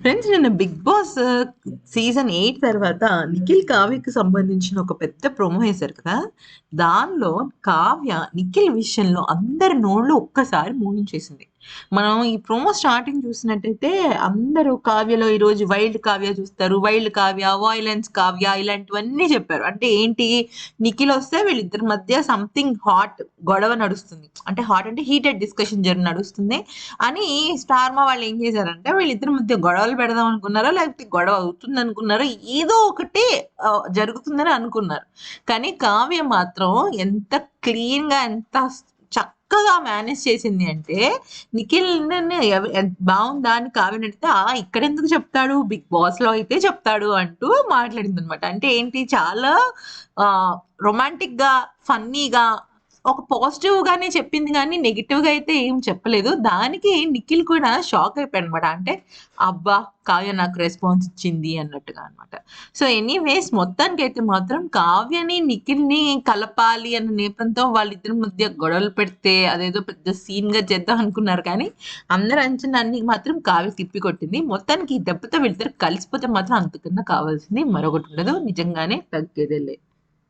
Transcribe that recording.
Friends నిన్న big boss season eight తర్వాత నిఖిల్ కావ్యకి సంబంధించిన ఒక పెద్ద ప్రోమో వేశారు కదా? దానిలో కావ్య నిఖిల్ విషయంలో అందరి నోళ్ళు ఒక్కసారి మూవించేసింది మనం ఈ ప్రోమో స్టార్టింగ్ చూసినట్టయితే అందరూ కావ్యలో ఈరోజు వైల్డ్ కావ్య చూస్తారు వైల్డ్ కావ్య వాయిలెన్స్ కావ్య ఇలాంటివన్నీ చెప్పారు. అంటే ఏంటి? నిఖిల్ వస్తే వీళ్ళిద్దరి మధ్య సంథింగ్ హాట్ గొడవ నడుస్తుంది. అంటే హాట్ అంటే హీటెడ్ డిస్కషన్ జరి నడుస్తుంది. అని స్టార్మా వాళ్ళు ఏం చేశారంటే వీళ్ళిద్దరి మధ్య గొడవలు పెడదాం అనుకున్నారో లేకపోతే గొడవ అవుతుంది అనుకున్నారో ఏదో ఒకటి జరుగుతుందని అనుకున్నారు. కానీ కావ్య మాత్రం ఎంత క్లీన్గా ఎంత చక్కగా మేనేజ్ చేసింది అంటే నిఖిల్ బాగుందా అని కావ్యం అడిగితే ఆ ఇక్కడ ఎందుకు చెప్తాడు? బిగ్ బాస్లో అయితే చెప్తాడు అంటూ మాట్లాడింది అనమాట అంటే ఏంటి? చాలా రొమాంటిక్గా ఫన్నీగా ఒక పాజిటివ్ గానే చెప్పింది కానీ నెగిటివ్గా అయితే ఏం చెప్పలేదు. దానికి నిఖిల్ కూడా షాక్ అయిపోయాడు అనమాట అంటే అబ్బా కావ్య నాకు రెస్పాన్స్ ఇచ్చింది అన్నట్టుగా అనమాట సో ఎనీవేస్ మొత్తానికి అయితే మాత్రం కావ్యని నిఖిల్ని కలపాలి అన్న నేపంతో వాళ్ళిద్దరి మధ్య గొడవలు పెడితే అదేదో పెద్ద సీన్గా చేద్దాం అనుకున్నారు కానీ అందరు అంచనాన్ని మాత్రం కావ్య తిప్పి కొట్టింది. మొత్తానికి ఈ దెబ్బతో వీళ్ళిద్దరు కలిసిపోతే మాత్రం అంతకన్నా కావాల్సింది మరొకటి ఉండదు. నిజంగానే తగ్గేదేలే.